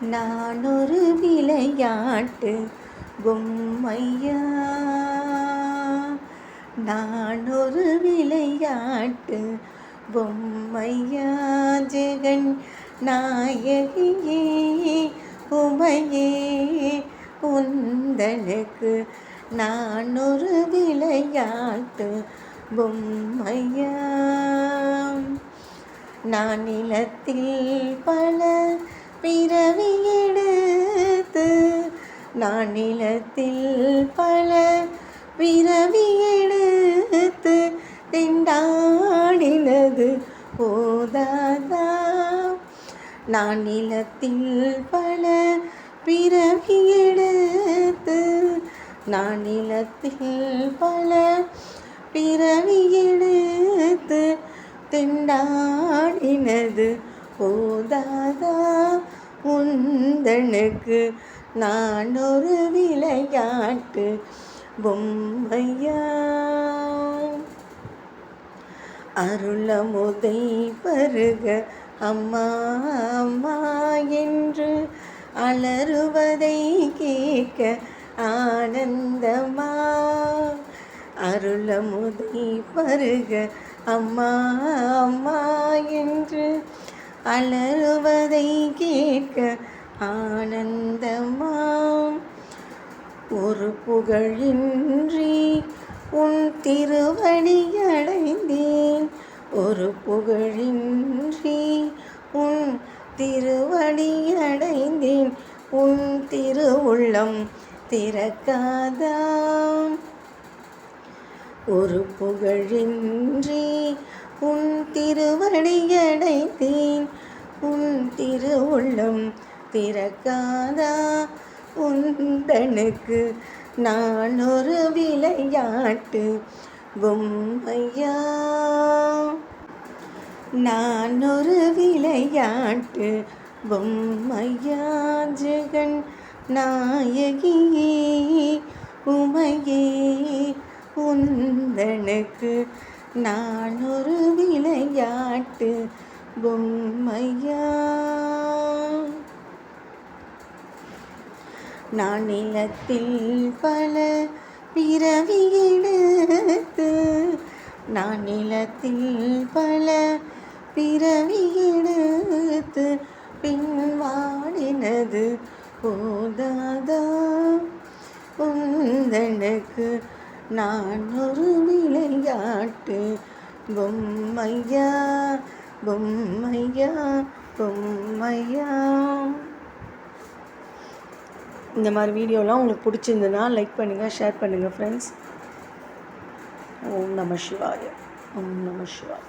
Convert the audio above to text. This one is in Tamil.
நான் ஒரு விளையாட்டு பொம்மையா? நான் ஒரு விளையாட்டு பொம்மையா? ஜெகன் நாயகியே உமையே உந்தனுக்கு நான் ஒரு விளையாட்டு பொம்மையா? நான் நிலத்தில் பல பிறவி எடுத்து நான் நிலத்தில் பல பிறவி எடுத்து திண்டாடினது போதாதா? நான் நிலத்தில் பல பிறவி எடுத்து நான் நிலத்தில் பல பிறவி எடுத்து திண்டாடினது போதாதா? உந்தனுக்கு நான் ஒரு விளையாட்டு பொம்மையா? அருளமுதை பருக அம்மா அம்மா என்று அலறுவதை கேட்க ஆனந்தமா? அருளமுதை பருக அம்மா அம்மா என்று அலறுவதை கேட்க ஆனந்தமாம். ஒரு புகழின்றி உன் திருவடி அடைந்தேன் ஒரு புகழின்றி உன் திருவடி அடைந்தேன் உன் திருவுள்ளம் திறக்காதாம். ஒரு புகழின்றி உன் திருவடி உன் திருவுள்ளம் திறக்காதா? உந்தனுக்கு நான் ஒரு விளையாட்டு. பொம்மையா? நான் ஒரு விளையாட்டு. பொம்மையா? ஜெகன் நாயகியே உமையே. உந்தனுக்கு நான் ஒரு பாட்டு பொம்மையா? நான் நிலத்தில் பல பிறவி எடுத்து நான் நிலத்தில் பல பிறவி எடுத்து பின்வாடினது போதாதா? உந்தனுக்கு நான் ஒரு விளையாட்டு பொம்மையா பொம்மையா பொம்மையா. இந்த மாதிரி வீடியோலாம் உங்களுக்கு பிடிச்சிருந்ததுன்னா லைக் பண்ணுங்கள் ஷேர் பண்ணுங்கள் ஃப்ரெண்ட்ஸ் ஓம் நம சிவாய ஓம் நம சிவாய.